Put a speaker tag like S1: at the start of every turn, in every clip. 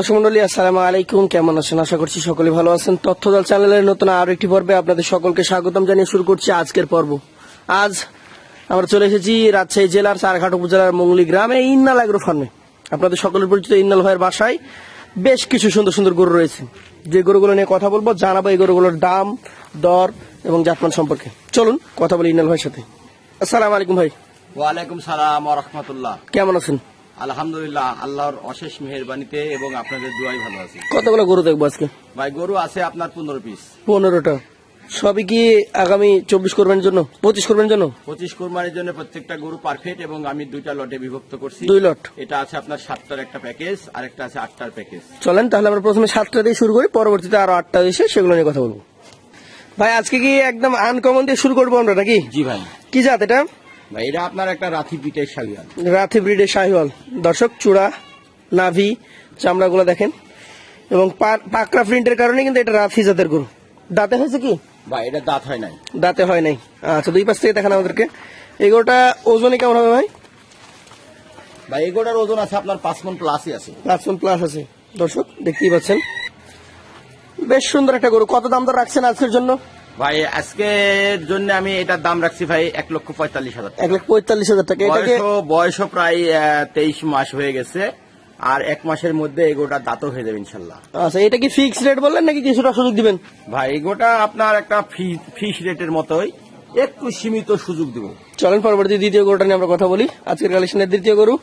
S1: দর্শক মন্ডলী আসসালামু আলাইকুম। কেমন আছেন? আশা করছি সকলে ভালো আছেন। তথ্যদল চ্যানেলের নতুন আরও একটি পর্বে আপনাদের সকলকে স্বাগতম জানিয়ে শুরু করছি আজকের পর্ব। আজ আমরা চলে এসেছি রাজশাহী জেলার চারঘাট উপজেলার মঙ্গলি গ্রামে ইন্নাল আগ্রো ফার্মে। আপনাদের সকলের পরিচিত ইন্নাল ভাইয়ের বাসায় বেশ কিছু সুন্দর সুন্দর গরু রয়েছে। যে গরুগুলো নিয়ে কথা বলব জানাব এই গরুগুলোর দাম দর এবং জাতমান সম্পর্কে। চলুন কথা বলি ইন্নাল ভাইয়ের সাথে। আসসালামু আলাইকুম ভাই।
S2: ওয়ালাইকুম সালাম রহমতুল্লাহ।
S1: কেমন আছেন?
S2: আলহামদুলিল্লাহ আল্লাহর অশেষ মেহরবানিতে এবং আপনাদের দুয়াই ভালো আছে।
S1: কতগুলো গরু দেখব আজকে?
S2: ভাই গরু আছে আপনার পনেরো পিস
S1: পনেরোটা। সবই কি আগামী চব্বিশ করবেন জন্য পঁচিশ করবেন জন্য?
S2: পঁচিশ কোরবানির জন্য প্রত্যেকটা গরু পারফেক্ট এবং আমি দুইটা লটে বিভক্ত করছি।
S1: দুই লট?
S2: এটা আছে আপনার সাতটার একটা প্যাকেজ আর একটা আছে আটটার প্যাকেজ
S1: চলেন তাহলে আমরা প্রথমে সাতটা দিয়ে শুরু করি পরবর্তীতে আরও আটটা এসে সেগুলো নিয়ে কথা বলব। ভাই আজকে কি একদম আনকমন দিয়ে শুরু করব আমরা নাকি?
S2: জি ভাই।
S1: কি জাত এটা?
S2: এটা আপনার একটা রাথি পিঠের শালিয়াল
S1: রাথি ব্রিডের শাহিওয়াল। দর্শক চূড়া নাভি চামড়াগুলো দেখেন। এবং পাকড়া প্রিন্টের কারণে কিন্তু এটা রাথি জাতের গরু। দাঁতে হয়েছে কি?
S2: ভাই এটা দাঁত হয় নাই।
S1: দাঁতে হয় নাই। আচ্ছা দুই পাশ থেকে দেখান আমাদেরকে। এগুলোটা ওজনে কেমন হবে ভাই?
S2: ভাই এগোটার ওজন আছে আপনার পাঁচ মন প্লাসই আছে।
S1: পাঁচ প্লাস আছে। দর্শক দেখতেই পাচ্ছেন। বেশ সুন্দর একটা গরু। কত দাম দর রাখছেন আজকের জন্য?
S2: ভাই আজকের জন্য আমি এটার দাম রাখছি ভাই এক লক্ষ পঁয়তাল্লিশ হাজার টাকা।
S1: এক লাখ পঁয়তাল্লিশ হাজার টাকা।
S2: বয়সও প্রায় তেইশ মাস হয়ে গেছে। আর এক মাসের মধ্যে এগোটা দাঁতও হয়ে যাবে ইনশাল্লাহ।
S1: আচ্ছা এটা কি ফিক্স রেট বললেন নাকি কিছুটা সুযোগ দিবেন?
S2: ভাই এগোটা আপনার একটা ফিক্স রেটের মতোই একটু সীমিত সুযোগ দিব।
S1: চলেন পরবর্তী দ্বিতীয় গরুটা নিয়ে আমরা কথা বলি। আজকের কালেকশনের দ্বিতীয় গরু।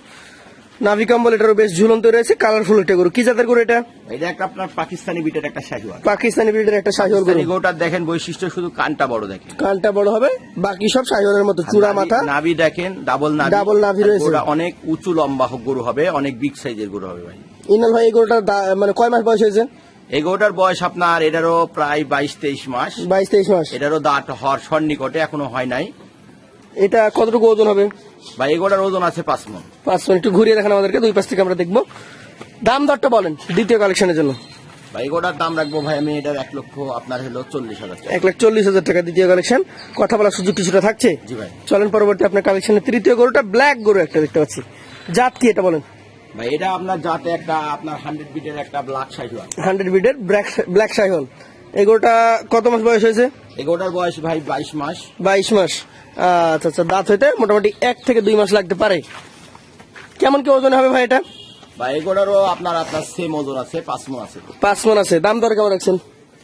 S1: নাভি কম্বল এটারও বেশ ঝুলন্ত রয়েছে কালারফুল একটা গরু। কি জাতের গরু এটা?
S2: এটা একটা আপনার পাকিস্তানি বিটের একটা শাহিওয়াল
S1: পাকিস্তানি একটা শাহিওয়াল গরু।
S2: এগোটা দেখেন বৈশিষ্ট্য শুধু কানটা বড় দেখেন।
S1: কানটা বড় হবে বাকি সব শাহিওয়ালের মতো চূড়া মাথা।
S2: নাভি দেখেন ডাবল নাভি।
S1: ডাবল নাভি রয়েছে।
S2: গরুটা অনেক উঁচু লম্বা গরু হবে অনেক বিগ সাইজের গরু হবে ভাই।
S1: ইনাল ভাই এই গরুটার মানে কয় মাস বয়স হয়েছে?
S2: এই গরুটার বয়স আপনার এটারও প্রায় বাইশ তেইশ মাস।
S1: বাইশ তেইশ মাস।
S2: এটারও দাঁত হওয়ার সন্নিকটে এখনও হয় নাই।
S1: এটা কতটুকু ওজন হবে?
S2: বা এগোটার ওজন আছে পাঁচ মন।
S1: পাঁচ মিনিট একটু ঘুরিয়ে দেখান আমাদেরকে দুই পাশ থেকে আমরা দেখব। দাম দরটা বলেন দ্বিতীয় কালেকশনের জন্য।
S2: এগোটার দাম রাখব ভাই আমি এটার এক লক্ষ আপনার হলো চল্লিশ হাজার
S1: এক লাখ চল্লিশ হাজার টাকা দ্বিতীয় কালেকশন কথা বলার সুযোগ কিছুটা থাকছে?
S2: জি ভাই।
S1: চলেন পরবর্তী আপনার কালেকশনের তৃতীয় গরুটা ব্ল্যাক গরু একটা দেখতে পাচ্ছি। জাত কি এটা বলেন?
S2: ভাই এটা আপনার যাতে একটা আপনার হান্ড্রেড বিটের একটা ব্ল্যাক
S1: হান্ড্রেড বিডের ব্ল্যাক ব্ল্যাক সাইহল। গরুটা কত মাস বয়স হয়েছে?
S2: এগোটার বয়স ভাই বাইশ মাস।
S1: বাইশ মাস। আচ্ছা আচ্ছা দাঁত হইতে মোটামুটি এক থেকে দুই মাস লাগতে পারে। কেমন কি ওজন হবে ভাই এটা?
S2: বা এগোটারও আপনার আপনার সেম ওজন আছে পাঁচ মন আছে।
S1: পাঁচ মন আছে। দাম দর কেমন রাখছেন?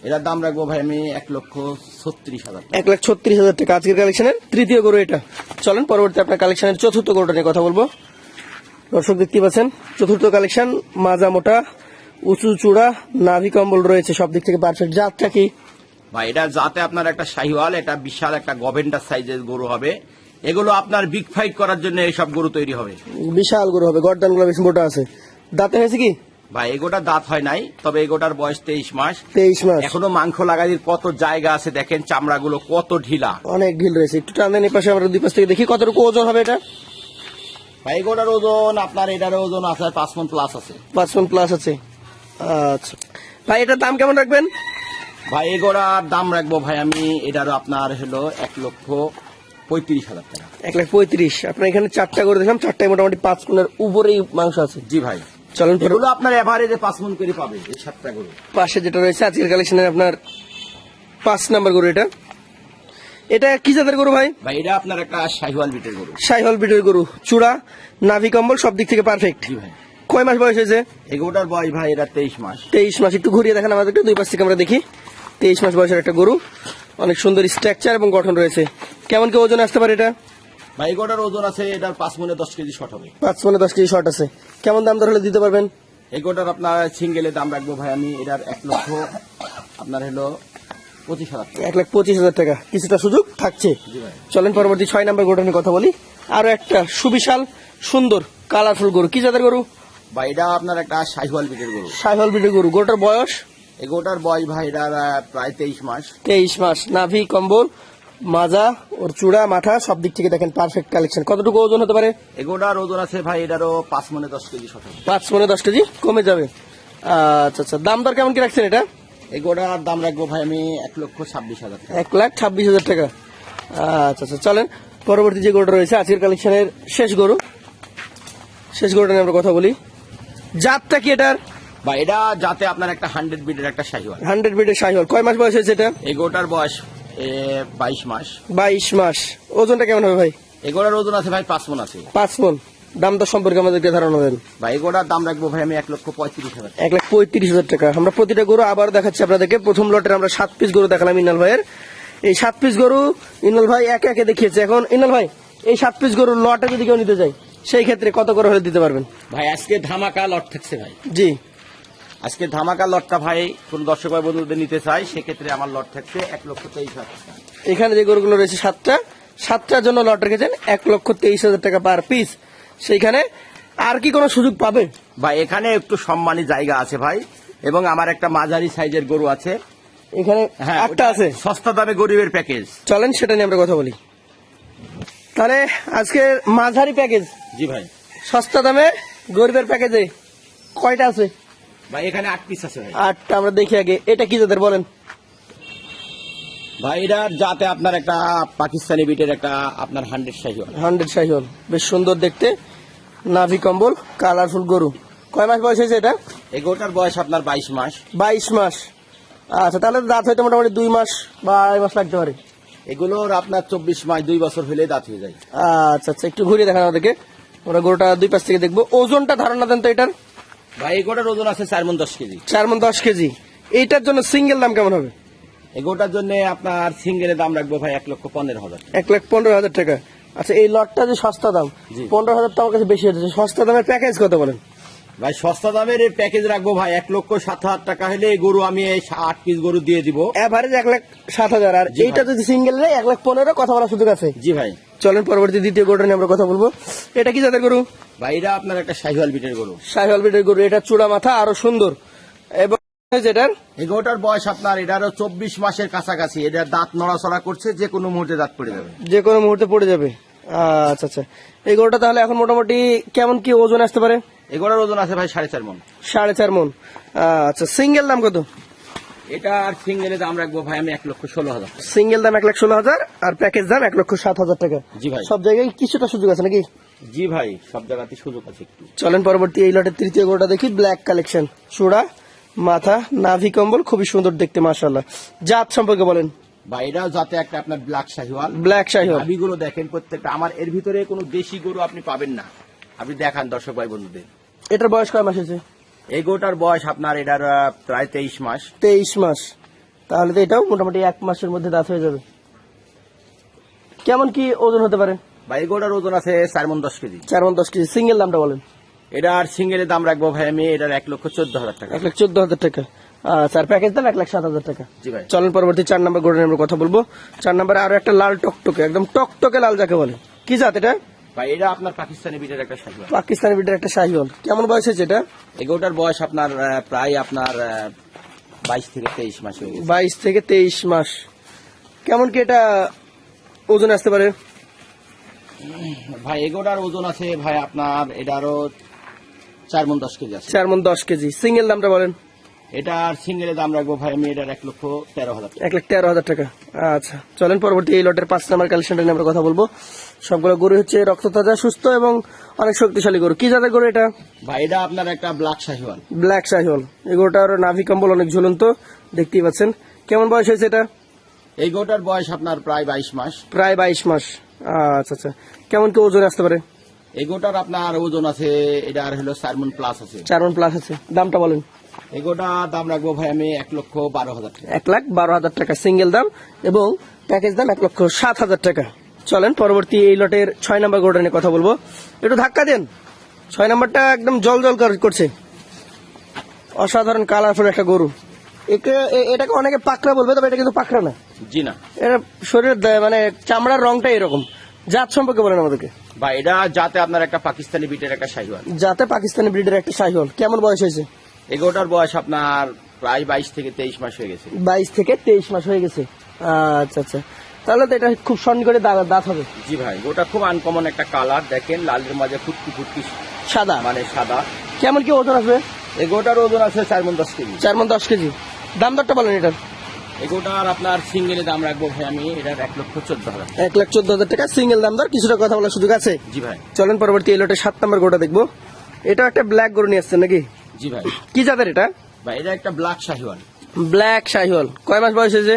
S2: এটার দাম রাখব ভাই আমি এক লক্ষ ছত্রিশ হাজার
S1: এক লাখ ছত্রিশ হাজার টাকা। আজকের কালেকশনের তৃতীয় গরু এটা। চলেন পরবর্তী আপনার কালেকশনের চতুর্থ গরুটা নিয়ে কথা বলব। দর্শক দেখতে পাচ্ছেন চতুর্থ কালেকশন মাজা মোটা উঁচু চূড়া নাভি কম্বল রয়েছে সব দিক থেকে পারফেক্ট জাতটা কি
S2: ভাই এটা যাতে আপনার একটা শাহিওয়াল এটা বিশাল একটা গভেন্ডার সাইজের গরু হবে। এগুলো আপনার বিগ ফাইট করার জন্য এইসব গরু তৈরি হবে।
S1: বিশাল গরু হবে গর্দানগুলো বেশ মোটা আছে। দাঁতে হয়েছে কি?
S2: ভাই এগোটার দাঁত হয় নাই তবে এগোটার বয়স তেইশ মাস।
S1: তেইশ মাস।
S2: এখনও মাংস লাগাইয়ের কত জায়গা আছে দেখেন চামড়াগুলো কত ঢিলা।
S1: অনেক ঢিল রয়েছে একটু টানেন এই পাশে আমরা দুই পাশ থেকে দেখি কতটুকু ওজন হবে এটা।
S2: ভাই এগোটার ওজন আপনার এটার ওজন আছে পাঁচ মন প্লাস আছে।
S1: পাঁচ মন প্লাস আছে। আচ্ছা। ভাই এটার দাম কেমন রাখবেন?
S2: ভাই এগোড়ার দাম রাখব ভাই আমি এটারও আপনার হলো এক লক্ষ পঁয়ত্রিশ হাজার টাকা।
S1: এক লাখ পঁয়ত্রিশ। আপনার এখানে চারটা করে দেখলাম চারটায় মোটামুটি পাঁচ মনের উপরেই মাংস আছে।
S2: জি ভাই।
S1: চলেন
S2: এগুলো আপনার এভারেজে পাঁচ মন করে পাবে এই সাতটা গরু।
S1: পাশে যেটা রয়েছে আজকের কালেকশনের আপনার পাঁচ নাম্বার গরু এটা। এটা কি জাতের গরু ভাই?
S2: ভাই এটা আপনার একটা শাহিওয়াল বিটের গরু।
S1: সাইহল বিটের গরু। চূড়া নাভি কম্বল সব দিক থেকে পারফেক্ট
S2: জি ভাই।
S1: কয় মাস বয়স হয়েছে?
S2: এগোটার বয়স ভাই এটা তেইশ মাস।
S1: তেইশ মাস। একটু ঘুরিয়ে দেখেন আমাদেরকে দুই পাশ থেকে আমরা দেখি। তেইশ মাস বয়সের একটা গরু। অনেক সুন্দর স্ট্রাকচার এবং গঠন রয়েছে। কেমন কি ওজন আসতে পারে এটা?
S2: ভাই এগোটার ওজন আছে এটার পাঁচ মনে দশ কেজি শর্ট হবে।
S1: পাঁচ মানে দশ কেজি শর্ট আছে। কেমন দাম দর হলে দিতে পারবেন?
S2: এগোটার আপনার সিঙ্গেলে দাম রাখব ভাই আমি এটার এক লক্ষ আপনার হলো পঁচিশ হাজার
S1: এক লাখ পঁচিশ হাজার টাকা। কিছুটা সুযোগ থাকছে। চলেন পরবর্তী ছয় নাম্বার গরুটা নিয়ে কথা বলি। আরও একটা সুবিশাল সুন্দর কালারফুল গরু। কি জাতের গরু?
S2: বা এটা আপনার একটা শাহিওয়াল বিটের গরু।
S1: সাইহল বিটের গরু। গরুটার বয়স?
S2: এগোটার বয়স ভাই এটার প্রায় তেইশ মাস।
S1: তেইশ মাস নাভি কম্বল মাজা ওর চূড়া মাথা সব দিক থেকে দেখেন পারফেক্ট কালেকশন কতটুকু ওজন হতে পারে?
S2: এগোটার ওজন আছে ভাই এটারও পাঁচ মনে দশ কেজি
S1: পাঁচ মনে দশ কেজি কমে যাবে। আচ্ছা আচ্ছা দাম দর কেমন কি রাখছেন এটা?
S2: এগোটার দাম রাখব ভাই আমি এক লক্ষ ছাব্বিশ হাজার টাকা।
S1: এক লাখ ছাব্বিশ হাজার টাকা। আচ্ছা আচ্ছা চলেন পরবর্তী যে গরুটা রয়েছে আজকের কালেকশনের শেষ গরু। শেষ গরুটা নিয়ে আমরা কথা বলি। জাতটা কি এটার?
S2: বা এটা যাতে আপনার একটা হান্ড্রেড বিটের একটা শাহিওয়াল।
S1: হান্ড্রেড বিটের শাহিওয়াল। কয় মাস বয়স হয়েছে এটা?
S2: এই গরুটার বয়স বাইশ মাস।
S1: বাইশ মাস। ওজনটা কেমন হবে ভাই?
S2: এগোটার ওজন আছে ভাই পাঁচ মন আছে।
S1: পাঁচ মন। দাম দর সম্পর্কে আমাদেরকে ধারণা দেন।
S2: এই গরুটার দাম রাখব ভাই আমি এক লক্ষ পঁয়ত্রিশ হাজার
S1: এক লাখ পঁয়ত্রিশ হাজার টাকা। আমরা প্রতিটা গরু আবার দেখাচ্ছি আপনাদেরকে। প্রথম লটের আমরা সাত পিস গরু দেখালাম ইনাল ভাইয়ের। এই সাত পিস গরু ইনাল ভাই একে একে দেখিয়েছে। এখন ইনাল ভাই এই সাত পিস গরু লটে যদি কেউ নিতে যায় সেই ক্ষেত্রে কত করে হলে দিতে পারবেন?
S2: ভাই আজকে ধামাকা লট থাকছে ভাই।
S1: জি।
S2: আজকে ধামাকা লটটা ভাই কোন দর্শক ভাই বন্ধুদের নিতে চাই সেক্ষেত্রে আমার লট থাকছে এক লক্ষ তেইশ হাজার
S1: এখানে যে গরুগুলো রয়েছে সাতটা সাতটার জন্য লট রেখেছেন এক লক্ষ তেইশ হাজার টাকা পার পিস সেইখানে আর কি কোনো সুযোগ পাবে?
S2: ভাই এখানে একটু সম্মানী জায়গা আছে ভাই এবং আমার একটা মাঝারি সাইজের গরু আছে।
S1: এখানে
S2: হ্যাঁ
S1: একটা আছে।
S2: সস্তা দামে গরিবের প্যাকেজ
S1: চলেন সেটা নিয়ে আমরা কথা বলি। তাহলে আজকে মাঝারি প্যাকেজ
S2: জি ভাই।
S1: সস্তা দামে গরিবের প্যাকেজে কয়টা আছে?
S2: ভাই এখানে আট পিস আছে ভাই।
S1: আটটা আমরা দেখি আগে। এটা কি যাদের বলেন?
S2: ভাই এটা যাতে আপনার একটা পাকিস্তানি বিটের একটা আপনার হান্ড্রেড সাইজ
S1: হান্ড্রেড শাহিওয়াল। বেশ সুন্দর দেখতে। নাভি কম্বল কালারফুল গরু। কয় মাস বয়স হয়েছে এটা?
S2: এই গরুটার বয়স আপনার বাইশ মাস।
S1: বাইশ মাস। আচ্ছা তাহলে দাঁত হয়তো মোটামুটি দুই মাস বা আড়াই মাস লাগতে পারে।
S2: এগুলোর আপনার চব্বিশ মাস দুই বছর হলে দাঁত হয়ে যায়।
S1: আচ্ছা আচ্ছা একটু ঘুরিয়ে দেখান আমাদেরকে। আমরা গরুটা দুই পাশ থেকে দেখব। ওজনটা ধারণা দেন তো এটার।
S2: ভাই এই গরুটার ওজন আছে চার মন দশ কেজি।
S1: চার মন দশ কেজি। এইটার জন্য সিঙ্গেল দাম কেমন হবে?
S2: এই গরুটার জন্য আপনার সিঙ্গেলের দাম রাখব ভাই এক লক্ষ পনেরো হাজার
S1: এক লাখ পনেরো হাজার টাকা। আচ্ছা এই লটটা যে সস্তা দাম পনেরো হাজার তো আমার কাছে বেশি হচ্ছে। সস্তা দামের প্যাকেজ কত বলেন?
S2: ভাই সস্তা দামের এই প্যাকেজ রাখব ভাই এক লক্ষ সাত হাজার টাকা হলে এই গরু আমি এই আট পিস গরু দিয়ে দিব।
S1: এভারেজ এক লাখ সাত হাজার। আর এইটা যদি সিঙ্গেল নেয় এক লাখ পনেরো কথা বলার সুযোগ আছে।
S2: জি ভাই।
S1: চলেন পরবর্তী দ্বিতীয় গরুটা নিয়ে আমরা কথা বলব। এটা কি জাতের গরু?
S2: ভাই এটা আপনার একটা শাহিওয়াল বিটের গরু।
S1: সাহিওয়াল বিটের গরু এটা চূড়া মাথা আরও সুন্দর। এবং যেটার
S2: এই গরুটার বয়স আপনার এটারও চব্বিশ মাসের কাছাকাছি। এটার দাঁত নড়াচড়া করছে যে কোনো মুহূর্তে দাঁত পড়ে যাবে।
S1: যে কোনো মুহূর্তে পড়ে যাবে। আচ্ছা আচ্ছা। এই গরুটা তাহলে এখন মোটামুটি কেমন কি ওজন আসতে পারে?
S2: এই ওজন আছে ভাই সাড়ে চার মন।
S1: সাড়ে চার মন। আচ্ছা সিঙ্গেল দাম কত?
S2: এটা আর সিঙ্গেলে দাম রাখব ভাই আমি এক লক্ষ ষোলো হাজার।
S1: সিঙ্গেল দাম এক লাখ ষোলো হাজার আর প্যাকেজ দাম এক লক্ষ সাত হাজার টাকা।
S2: জি ভাই।
S1: সব জায়গায় কিছুটা সুযোগ আছে নাকি?
S2: জি ভাই সব জায়গাতে সুযোগ আছে একটু।
S1: চলেন পরবর্তী এই লটের তৃতীয় গরুটা দেখি। ব্ল্যাক কালেকশন চূড়া মাথা নাভি কম্বল খুবই সুন্দর দেখতে মাশাল্লাহ জাত সম্পর্কে বলেন।
S2: বা এটাও যাতে একটা আপনার ব্ল্যাক শাহিওয়াল
S1: ব্ল্যাক শাহিওয়াল
S2: গাভিগুলো দেখেন প্রত্যেকটা। আমার এর ভিতরে কোনো দেশি গরু আপনি পাবেন না। আপনি দেখান দর্শক ভাই বন্ধুদের
S1: এটার বয়স কয় মাস হয়েছে?
S2: এই গরুটার বয়স আপনার এটার প্রায় তেইশ মাস।
S1: তেইশ মাস। তাহলে তো এটাও মোটামুটি এক মাসের মধ্যে দাঁত হয়ে যাবে। কেমন কি ওজন হতে পারে?
S2: ভাই এই গরুটার ওজন আছে চার মন দশ কেজি।
S1: চার মন দশ কেজি। সিঙ্গেল দামটা বলেন।
S2: এটার সিঙ্গেলের দাম রাখব ভাই আমি এটার এক লক্ষ চোদ্দ হাজার টাকা।
S1: এক লাখ চোদ্দ হাজার টাকা। স্যার প্যাকেজ দাম এক লাখ সাত হাজার টাকা।
S2: জি ভাই।
S1: চলেন পরবর্তী চার নম্বর গোড়ে আমরা কথা বলব। চার নম্বরে আরও একটা লাল টকটকে একদম টকটকে লাল যাকে বলে। কি জাত এটা?
S2: ভাই এটা আপনার পাকিস্তানি বিটের একটা শাহিওয়াল।
S1: পাকিস্তানি বিটের একটা শাহিওয়াল। কেমন বয়স হয়েছে এটা?
S2: এই বয়স আপনার প্রায় আপনার বাইশ থেকে তেইশ মাস
S1: বাইশ থেকে তেইশ মাস। কেমন কি এটা ওজন আসতে পারে?
S2: ভাই এগোটার ওজন আছে ভাই আপনার এটারও চার মন দশ কেজি আছে।
S1: চার মন দশ কেজি। সিঙ্গেল দামটা বলেন।
S2: এটার সিঙ্গেলের দাম রাখব ভাই আমি এটার এক লক্ষ তেরো হাজার
S1: এক লাখ তেরো হাজার টাকা। আচ্ছা চলেন পরবর্তী এই লটের পাঁচ নাম্বার কালেকশনটা নিয়ে আমরা কথা বলব। সবগুলো গরু হচ্ছে রক্ত তাজা সুস্থ এবং অনেক শক্তিশালী গরু। কি জাতের গরু এটা?
S2: ভাই এটা আপনার একটা ব্ল্যাক শাহিওয়াল
S1: ব্ল্যাক শাহিওয়াল এই গরুটার নাভি কম্বল অনেক ঝুলন্ত দেখতেই পাচ্ছেন। কেমন বয়স হয়েছে এটা?
S2: এই গরুটার বয়স আপনার প্রায় বাইশ মাস।
S1: প্রায় বাইশ মাস। আচ্ছা আচ্ছা। কেমন কি ওজন আসতে পারে?
S2: এই গরুটার আপনার ওজন আছে এটার হলো চার মন প্লাস আছে।
S1: চার মন প্লাস আছে। দামটা বলেন।
S2: এই গরুটার দাম রাখব ভাই আমি এক লক্ষ বারো হাজার টাকা।
S1: এক লাখ বারো হাজার টাকা সিঙ্গেল দাম এবং প্যাকেজ দাম এক লক্ষ সাত হাজার টাকা। চলেন পরবর্তী এই লটের ছয় নম্বর গরুটা নিয়ে কথা বলব। একটু ধাক্কা দেন। ছয় নম্বরটা একদম জল জল কর- করছে। অসাধারণ কালারফুল একটা গরু। এটাকে অনেকে পাকড়া বলবে তবে এটা কিন্তু পাকড়া না।
S2: জি না।
S1: এটা শরীরের মানে চামড়ার রংটা এরকম। জাত সম্পর্কে বলেন আমাদেরকে।
S2: বা এটা যাতে আপনার একটা পাকিস্তানি ব্রিডের একটা শাহিওয়াল।
S1: যাতে পাকিস্তানি ব্রিডের একটা শাহিওয়াল। কেমন বয়স হয়েছে?
S2: এগোটার বয়স আপনার প্রায় বাইশ থেকে তেইশ মাস হয়ে গেছে।
S1: বাইশ থেকে তেইশ মাস হয়ে গেছে। আচ্ছা আচ্ছা। তাহলে তো এটা খুব সন্নি করে দাঁত হবে।
S2: জি ভাই ওটা খুব আনকমন একটা কালার দেখেন লালের মাঝে ফুটকি ফুটকি
S1: সাদা?
S2: মানে সাদা।
S1: কেমন কি ওজন আসবে?
S2: এগোটার ওজন আছে চার মন দশ কেজি।
S1: চার মন দশ কেজি। দাম দরটা বলেন এটার।
S2: এই গোটার আপনার সিঙ্গেলে দাম রাখব ভাই আমি এটার এক লক্ষ চোদ্দ হাজার
S1: এক লাখ চোদ্দ হাজার টাকা সিঙ্গেল দাম দর কিছুটা কথা বলার সুযোগ আছে?
S2: জি ভাই।
S1: চলেন পরবর্তী সাত নম্বর গরুটা দেখব। এটা একটা ব্ল্যাক গরু নিয়ে আসছেন নাকি?
S2: জি ভাই।
S1: কি জাতের এটা?
S2: ভাই এটা একটা ব্ল্যাক শাহিওয়াল।
S1: ব্ল্যাক শাহিওয়াল। কয় মাস বয়স হয়েছে?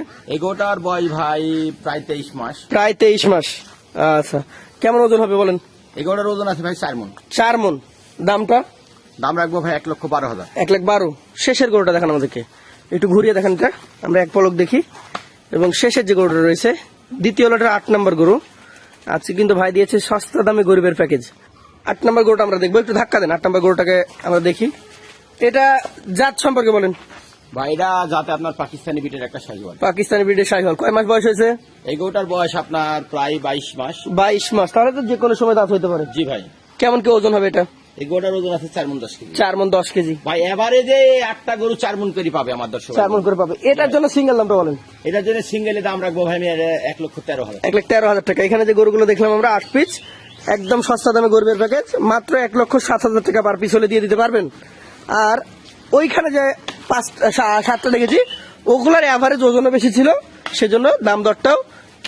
S2: বয়স ভাই প্রায় তেইশ মাস।
S1: প্রায় তেইশ মাস। আচ্ছা কেমন ওজন হবে বলেন?
S2: এগোটার ওজন আছে ভাই চার মন।
S1: চার মন। দামটা?
S2: দাম রাখব ভাই এক লক্ষ বারো হাজার।
S1: এক লাখ বারো। শেষের গরুটা দেখান আমাদেরকে। একটু ঘুরিয়ে দেখান এটা আমরা এক পলক দেখি। এবং শেষের যে গরুটা রয়েছে দ্বিতীয় লটের আট নম্বর গরু। আজকে কিন্তু ভাই দিয়েছে সস্তা দামে গরিবের প্যাকেজ। আট নম্বর গরুটা আমরা দেখব। একটু ধাক্কা দেন। আট নম্বর গরুটাকে আমরা দেখি। এটা জাত সম্পর্কে বলেন।
S2: ভাই এটা যাতে আপনার পাকিস্তানি বিটের একটা শাহিওয়াল
S1: পাকিস্তানি ব্রিডের শাহিওয়াল কয় মাস বয়স হয়েছে?
S2: এই গরুটার বয়স আপনার প্রায় বাইশ মাস।
S1: বাইশ মাস। তাহলে তো যে কোনো সময় দাঁত হইতে পারে।
S2: জি ভাই।
S1: কেমন কি ওজন হবে এটা?
S2: এই ওজন আছে চার মন দশ কেজি।
S1: চার মন দশ কেজি।
S2: ভাই এভারেজে আটটা গরু চার মন করে পাবে আমার দর্শক
S1: চার মন করে পাবে। এটার জন্য সিঙ্গেল দামটা বলেন।
S2: এটার জন্য সিঙ্গেলে দাম রাখব ভাই আমি এক লক্ষ তেরো হাজার
S1: এক তেরো হাজার টাকা। এখানে যে গরুগুলো দেখলাম আমরা আট পিস একদম সস্তা দামে গরিবের প্যাকেজ মাত্র এক লক্ষ সাত হাজার টাকা পার পিস হলে দিয়ে দিতে পারবেন। আর ওইখানে যে পাঁচ সাতটা দেখেছি ওগুলার অ্যাভারেজ ওজনও বেশি ছিল সেজন্য দাম দরটাও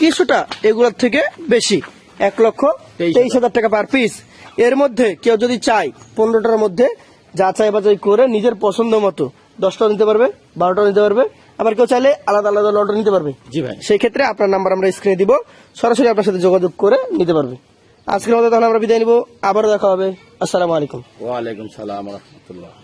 S1: কিছুটা এগুলোর থেকে বেশি। এক লক্ষ
S2: তেইশ
S1: হাজার টাকা পার পিস এর মধ্যে কেউ যদি চায় পনেরোটার মধ্যে যা যাচাই বাছাই করে নিজের পছন্দ মতো দশটাও নিতে পারবে বারোটাও নিতে পারবে। আবার কেউ চাইলে আলাদা আলাদা লটও নিতে পারবে।
S2: জি ভাই।
S1: সেই ক্ষেত্রে আপনার নাম্বার আমরা স্ক্রিনে দিব। সরাসরি আপনার সাথে যোগাযোগ করে নিতে পারবে। আজকের মতো তাহলে আমরা বিদায় নিব। আবারও দেখা হবে। আসসালামু আলাইকুম।
S2: ওয়ালাইকুম সালাম রহমতুল্লাহ।